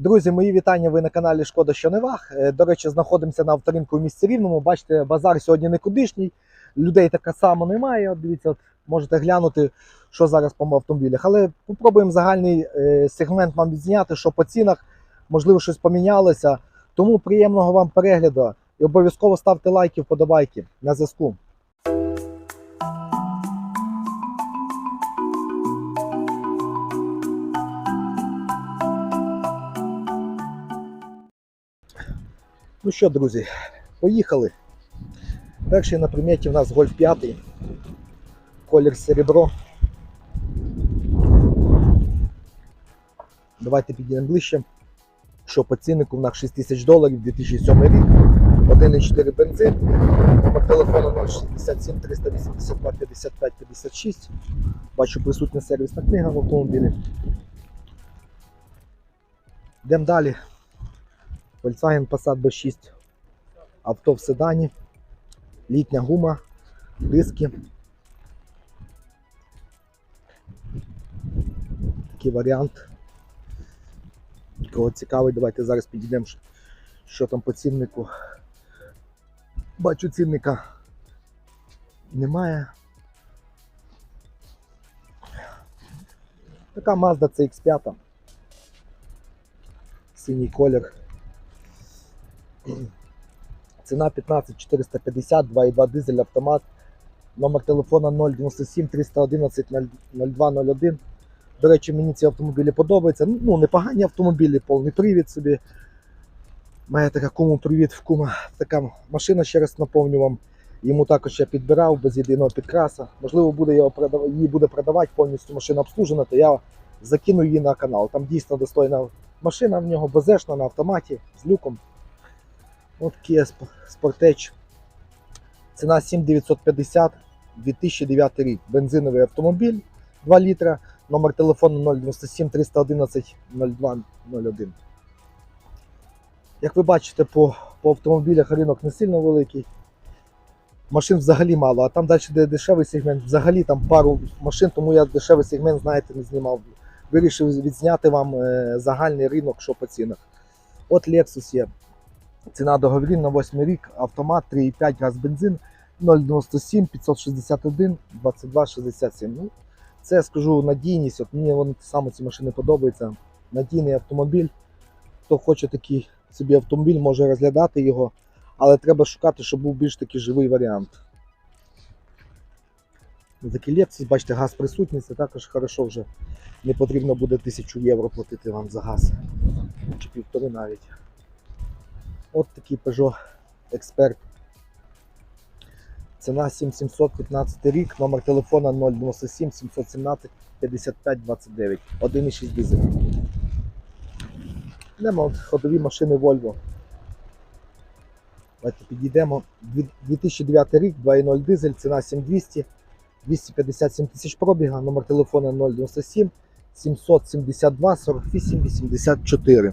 Друзі, мої вітання. Ви на каналі Шкода що не ваг. Е, До речі, знаходимося на авторинку в місті Рівному. Бачите, базар сьогодні никудишній. Людей така само немає. Дивіться, от можете глянути, що зараз по автомобілях. Але попробуємо загальний е, сегмент вам відзняти, що по цінах, можливо, щось помінялося. Тому приємного вам перегляду і обов'язково ставте лайки, вподобайки на зв'язку. Ну що, друзі, поїхали. Перший на приметі в нас Гольф 5. Колір серебро. Давайте підійдемо ближче. Що по ціннику в нас 6 тисяч доларів, 2007 рік. 1,4 бензин. Номер телефону 067 382 55 56. Бачу присутня сервісна книга в автомобілі. Йдемо далі. Volkswagen Passat B6. Авто в седані. Літня гума, диски. Такий варіант. Кого цікавий, давайте зараз підійдемо, що- там по ціннику. Бачу цінника немає. Така Mazda CX5. Синій колір. Ціна 15450, 2,2 дизель автомат. Номер телефона 097 311 0201. До речі, мені ці автомобілі подобаються. Ну, непогані автомобілі, повний привід собі. Має така кому привід в кума. Така машина, ще раз наповню вам. Йому також я підбирав без єдиного підкраса. Можливо, буде його продав... її буде продавати повністю машина обслужена, то я закину її на канал. Там дійсно достойна машина в нього, безешна на автоматі з люком. От Kia Sp- Sportage. Ціна 7950 2009 рік. Бензиновий автомобіль 2 літра. Номер телефону 097 311 0201. Як ви бачите, по, по автомобілях ринок не сильно великий. Машин взагалі мало, а там далі де дешевий сегмент, взагалі там пару машин, тому я дешевий сегмент, знаєте, не знімав. Вирішив відзняти вам е, загальний ринок, що по цінах. От Lexus є. Ціна договірів на 8 рік, автомат 3,5 газ бензин 097 561 22 67. Ну, це скажу надійність. От мені вони саме ці машини подобаються. Надійний автомобіль. Хто хоче такий собі автомобіль, може розглядати його, але треба шукати, щоб був більш такий живий варіант. Такий Lexus, бачите, газ присутній, це також хорошо вже. Не потрібно буде 1000 євро платити вам за газ. Чи півтори навіть. От такий Peugeot Expert. Ціна 7715 рік, номер телефона 097 717 55 29. 1,6 дизель. Йдемо ходові машини Volvo. Давайте підійдемо. 2009 рік, 2,0 дизель, ціна 7200, 257 тисяч пробіга, номер телефона 097 772 48 84.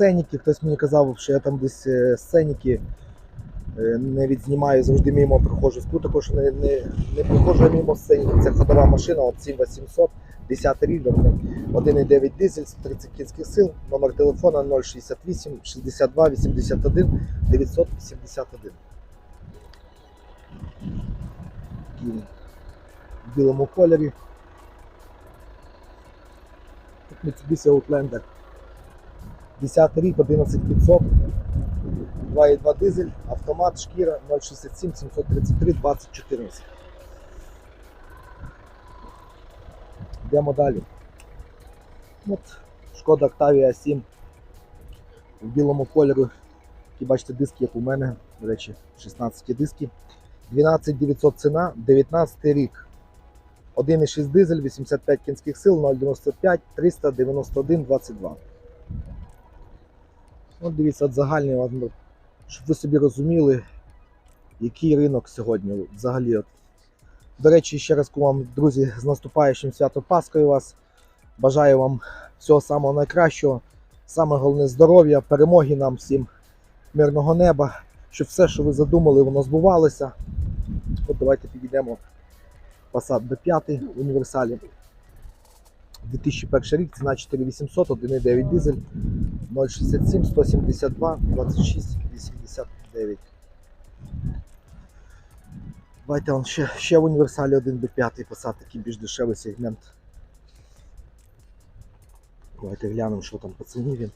Сценіки, хтось мені казав, що я там десь е, сценіки е, не відзнімаю, завжди мимо проходжу. Тут також не, не, не проходжу мимо сценіки. Це ходова машина, от 7800, 10 рік, 1,9 дизель, 30 кінських сил, номер телефона 068 62 81 981. В білому кольорі. Mitsubishi Outlander. 10 рік, 11500, 2,2 дизель, автомат, шкіра 067 733 2014. Йдемо далі. От, Шкода Octavia 7 в білому кольорі. Які бачите, диски, як у мене, до речі, 16 диски. 12900 ціна, 19 рік. 1,6 дизель, 85 кінських сил, 0,95, 391, 22. От дивіться, от загальний, от, ну, щоб ви собі розуміли, який ринок сьогодні взагалі. От. До речі, ще раз вам, друзі, з наступаючим свято Паскою вас. Бажаю вам всього самого найкращого. Саме головне здоров'я, перемоги нам всім, мирного неба, щоб все, що ви задумали, воно збувалося. От давайте підійдемо Passat B5 в універсалі. 2001 рік, ціна 4800, 1,9 дизель, 067, 172, 26, 89. Давайте он ще, ще в універсалі 1B5 Passat, такий більш дешевий сегмент. Давайте глянемо, що там по ціні він.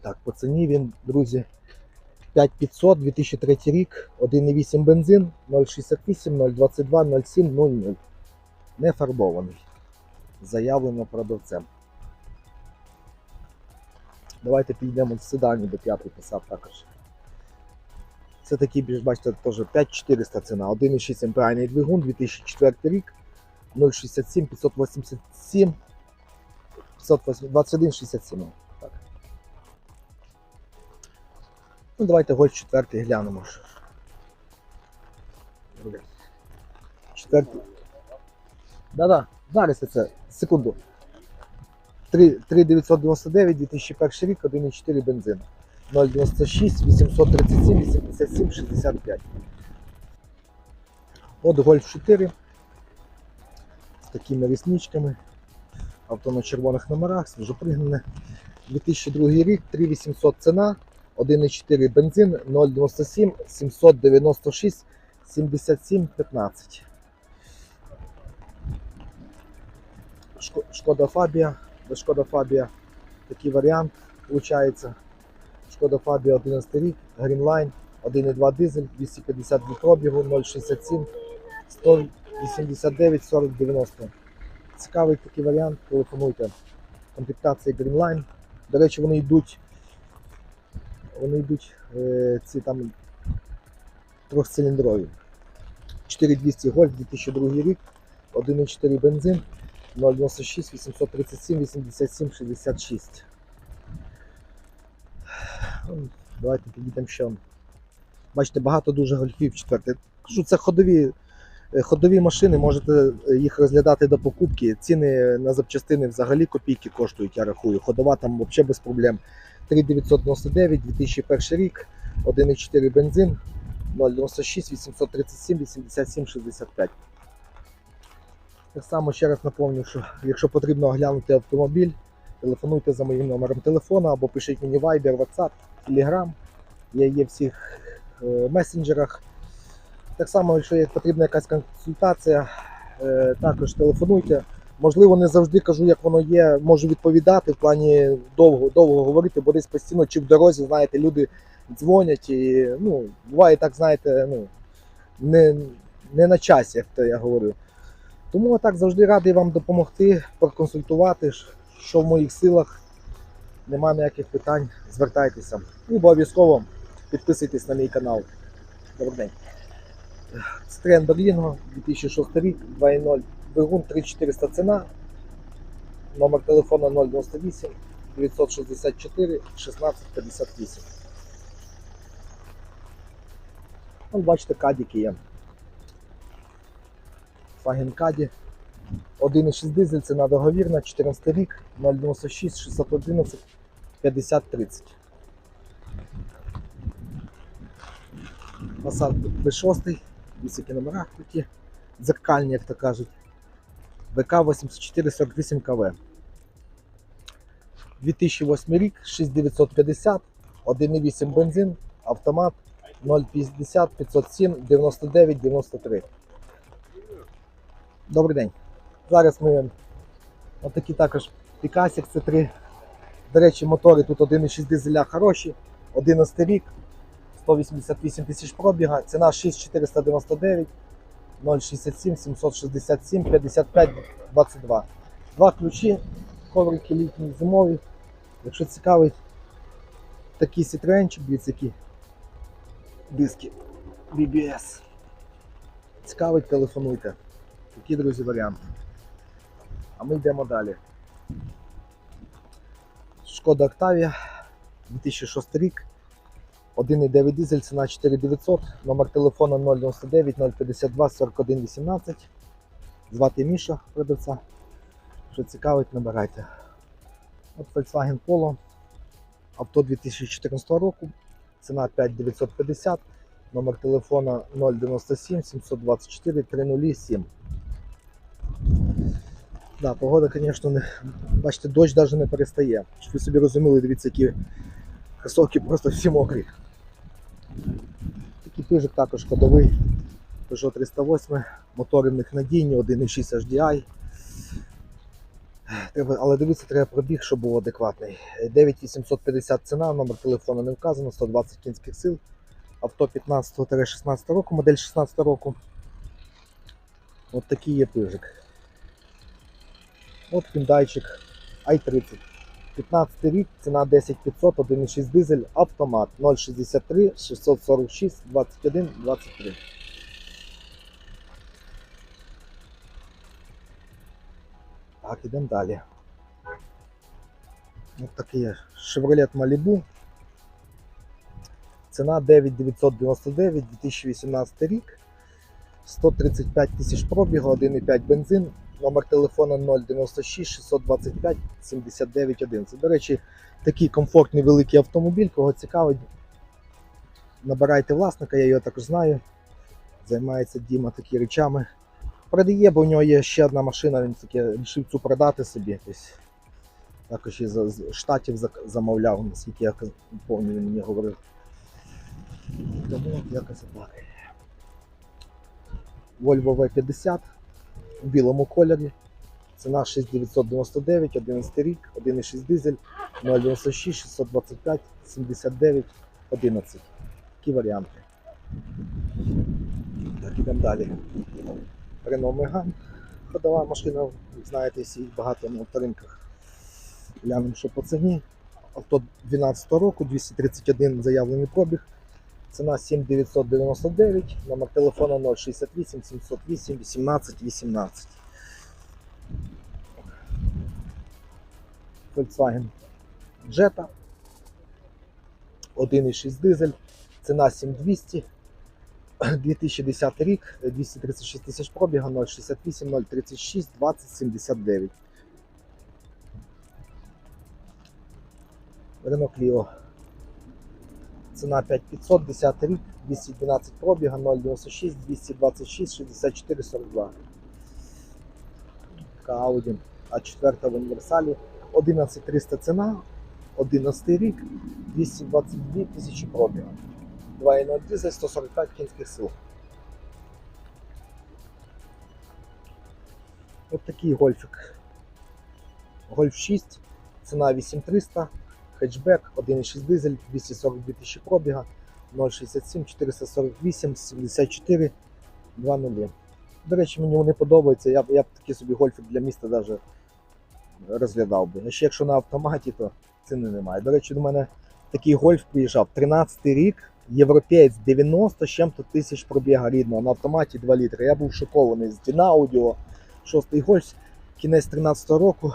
Так, по ціні він, друзі, 5500, 2003 рік, 1,8 бензин, 0,68, 0,22, 07, 00. Не фарбований. Заявлено продавцем. Давайте підійдемо в седані до 5 Passat також. Це такий більш, бачите, теж 5400 ціна, 1,6 МПА двигун, 2004 рік, 0,67, 587, 508, Ну, давайте гольф четвертий глянемо. Четвертий. Да-да, зараз це. Секунду. 3999, 2001 рік, 1,4 бензин. 096, 837, 87, 65. От Golf 4 з такими рісничками. Авто на червоних номерах, свіжопригнане. 2002 рік, 3800 ціна, 1,4 бензин, 097, 796, 77, 15. Шкода Фабія, Шкода Фабія такий варіант виходить. Шкода Фабія 11 рік, Greenline, 1,2 дизель, 252 пробігу, 067, 189, 40, 90. Цікавий такий варіант, телефонуйте. Комплектація Greenline. До речі, вони йдуть. Вони йдуть е, ці там трьохциліндрові. 4200 Golf 2002 рік, 1,4 бензин, 096, 837, 87, 66. Ну, Давайте підійдемо ще. Бачите, багато дуже гольфів четверте. Кажу, це ходові, ходові машини, можете е, їх розглядати до покупки. Ціни на запчастини взагалі копійки коштують, я рахую. Ходова там взагалі без проблем. 3999, 2001 рік, 1,4 бензин, 096, 837, 87, 65. Так само ще раз напомню, що якщо потрібно оглянути автомобіль, телефонуйте за моїм номером телефона або пишіть мені Viber, WhatsApp, Telegram. Я є в всіх е, месенджерах. Так само, якщо є потрібна якась консультація, е, також телефонуйте. Можливо, не завжди кажу, як воно є, можу відповідати в плані довго, довго говорити, бо десь постійно чи в дорозі, знаєте, люди дзвонять і ну, буває так, знаєте, ну, не, не на часі, як то я говорю. Тому так завжди радий вам допомогти, проконсультувати, що в моїх силах. Нема ніяких питань, звертайтеся. І обов'язково підписуйтесь на мій канал. Добрий день. Стрен Берлінго, 2006 рік, 2.0, двигун 3400 ціна, номер телефону 098 964 1658. Вон бачите, кадіки є. Фаген Каді. 1,6 дизель, ціна договірна, 14 рік, 096 611 50 30. Passat B6, високі номера такі, дзеркальні, як то кажуть. ВК 8448 КВ. 2008 рік, 6950, 1,8 бензин, автомат 050 507 99 93. Добрий день. Зараз ми отакі також Пікасік це 3. До речі, мотори тут 1,6 дизеля хороші, 11 рік, 188 тисяч пробіга, ціна 6499, 067 767 55 22. Два ключі, коврики літні зимові. Якщо цікавий Citroenчик, дивіться, які диски BBS. Цікавить, телефонуйте. Такі, друзі, варіанти. А ми йдемо далі. Шкода Octavia, 2006 рік. 1,9 дизель, ціна 4900, номер телефону 099 052 41 18. Звати Міша, продавця. Що цікавить, набирайте. От Volkswagen Polo. Авто 2014 року. Ціна 5950, номер телефона 097 724 307. Да, погода, звісно, не. Бачите, дощ навіть не перестає. Щоб ви собі розуміли, дивіться, які кросовки просто всі мокрі. Такий пижик також ходовий. Peugeot 308, мотори в них надійні, 1.6 HDI. Треба, але дивіться, треба пробіг, щоб був адекватний. 9850 ціна, номер телефону не вказано, 120 кінських сил. Авто 15-16 року, модель 16 року. От такий є пижик. От Hyundaiчик i30. 15 рік, ціна 10500, 1.6 дизель, автомат 063 646 21 23. Так, ідемо далі. Ось такий Chevrolet Malibu. Ціна 9999, 2018 рік. 135 тисяч пробігу, 1,5 бензин. Номер телефона 096 625 79 11. До речі, такий комфортний великий автомобіль, кого цікавить. Набирайте власника, я його також знаю. Займається Діма такі речами. Продає, бо у нього є ще одна машина, він таке вирішив цю продати собі якось. Також із штатів замовляв, наскільки я пам'ятаю, він мені говорив. Тому якось так. Volvo V50 у білому кольорі. Ціна 6999, 11 рік, 1,6 дизель, 096, 625, 79, 11. Такі варіанти. Так, ідемо далі. Renault Megane. Ходова машина, знаєте, всі багато на авторинках. Глянемо, що по ціні. Авто 12 року, 231 заявлений пробіг. Ціна 7999, номер телефона 068 708 18 18. Volkswagen Jetta. 1,6 дизель. Ціна 7200. 2010 рік, 236 тисяч пробіга, 068 036 20 79. Renault Clio. Ціна 5500, 10 рік, 212 пробіга, 096 226 64 42. Така Audi А4 в універсалі. 11300 ціна, 11 рік, 222 тисячі пробіга. 2.0 дизель, 145 кінських сил. Ось такий гольфик. Гольф 6, ціна 8300, хетчбек, 1.6 дизель, 242 тисячі пробіга, 067 448 74 2.0. До речі, мені вони подобаються. Я б, я б такий собі гольфик для міста навіть розглядав би. Ще якщо на автоматі, то ціни немає. До речі, до мене такий гольф приїжджав 13 рік. Європеєць 90 з чим-то тисяч пробіга рідного на автоматі 2 літри. Я був шокований з Діна Аудіо, шостий гольф, кінець 13-го року.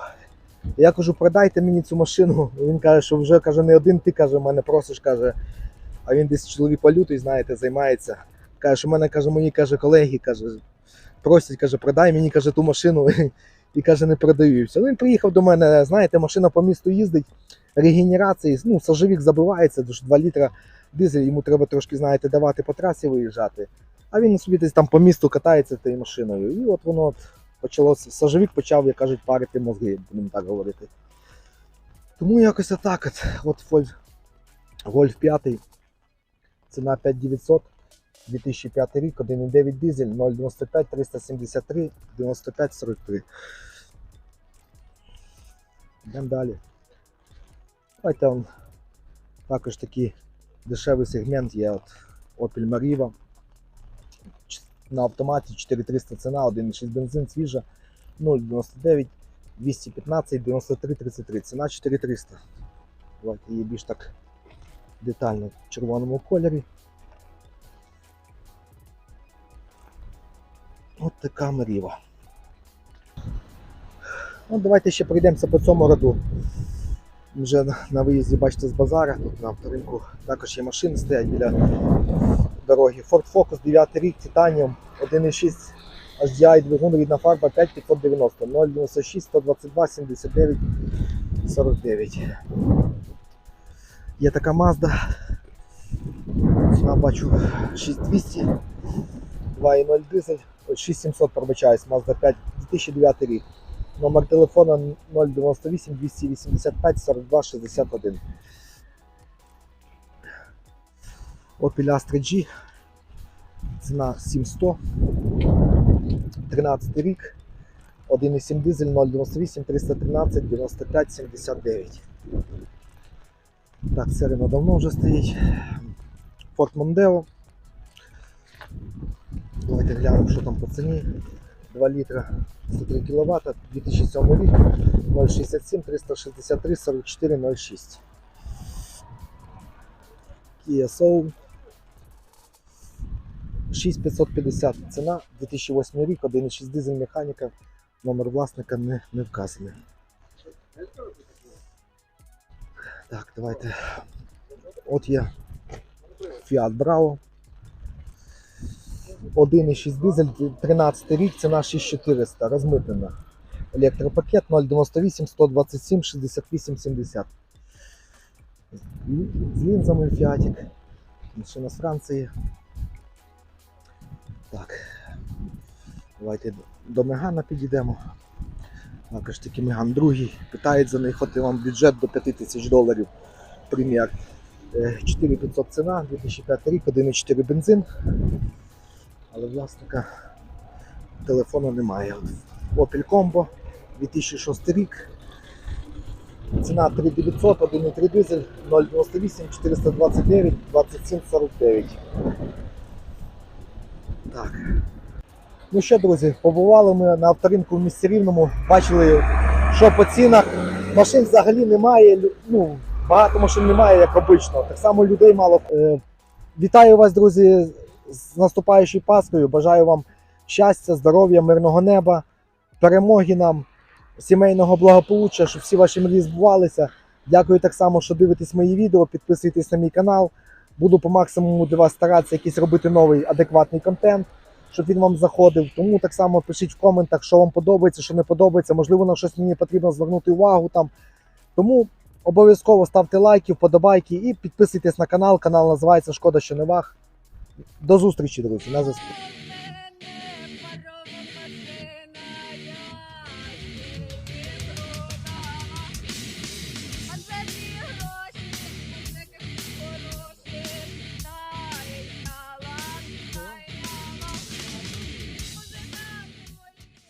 Я кажу, продайте мені цю машину. Він каже, що вже каже, не один ти каже, мене просиш, каже, а він десь чоловік валютою, знаєте, займається. Каже, що мене каже, мої каже, колеги каже, просять, каже, продай мені каже, ту машину і каже, не продаю. Ну, Він приїхав до мене, знаєте, машина по місту їздить, регенерації, ну, сажовік забивається, дуже 2 літра дизель, йому треба трошки, знаєте, давати по трасі виїжджати. А він собі десь там по місту катається тією машиною. І от воно почалося. Сажовік почав, як кажуть, парити мозги, будемо так говорити. Тому якось отак от. От Вольф, Вольф 5. Ціна 5900. 2005 рік, 1,9 дизель, 0,95, 373, 95, 43. Йдемо далі. Давайте он також такий дешевий сегмент є от Opel Mariva. На автоматі 4300 ціна, 1,6 бензин, свіжа, 0,99, 215, 93, 33. Ціна 4300. Давайте її більш так детально в червоному кольорі. От така Маріва. Ну, давайте ще пройдемося по цьому роду. Вже на виїзді, бачите, з базара, тут на авторинку також є машини стоять біля дороги. Ford Focus 9 рік, Titanium, 1.6 HDI, двигун, рідна фарба 5590, 096 122 79 49. Є така Mazda. Ціна бачу 6200, 2.0 дизель, 6700 пробачаюсь, Mazda 5, 2009 рік. Номер телефона 098 285 42 61. Opel Astra G. Ціна 7100. 13 рік. 1,7 дизель 098 313 95 79. Так, серина давно вже стоїть. Ford Mondeo. Давайте глянемо, що там по ціні. 2 літра 103 кВт, 2007 рік, 067 363 44 06. Kia Soul 6550 ціна, 2008 рік, 1,6 дизель механіка, номер власника не, не вказаний. Так, давайте. От є Fiat Bravo. 1,6 дизель, 13 рік, ціна 6400, розмитнена. Електропакет 098 127 68 70. З лінзами Фіатік. Машина з Франції. Так. Давайте до Мегана підійдемо. Також таки Меган другий. Питають за них, от вам бюджет до 5000 доларів. Прем'єр. Е, 4500 ціна, 2005 рік, 1,4 бензин. Але власника телефону немає. Opel Combo 2006 рік. Ціна 3900, 1,3 дизель, 098 429 27 49. Так. Ну що, друзі, побували ми на авторинку в місті Рівному, бачили, що по цінах. Машин взагалі немає. Ну, багато машин немає, як обично. Так само людей мало. Е, Вітаю вас, друзі, з наступаючою Паскою. Бажаю вам щастя, здоров'я, мирного неба, перемоги нам, сімейного благополуччя, щоб всі ваші мрії збувалися. Дякую так само, що дивитесь мої відео, підписуйтесь на мій канал. Буду по максимуму для вас старатися якийсь робити новий адекватний контент, щоб він вам заходив. Тому так само пишіть в коментах, що вам подобається, що не подобається. Можливо, на щось мені потрібно звернути увагу там. Тому обов'язково ставте лайки, вподобайки і підписуйтесь на канал. Канал називається Шкода, що не ваг. До зустрічі, друзі. На зв'язку.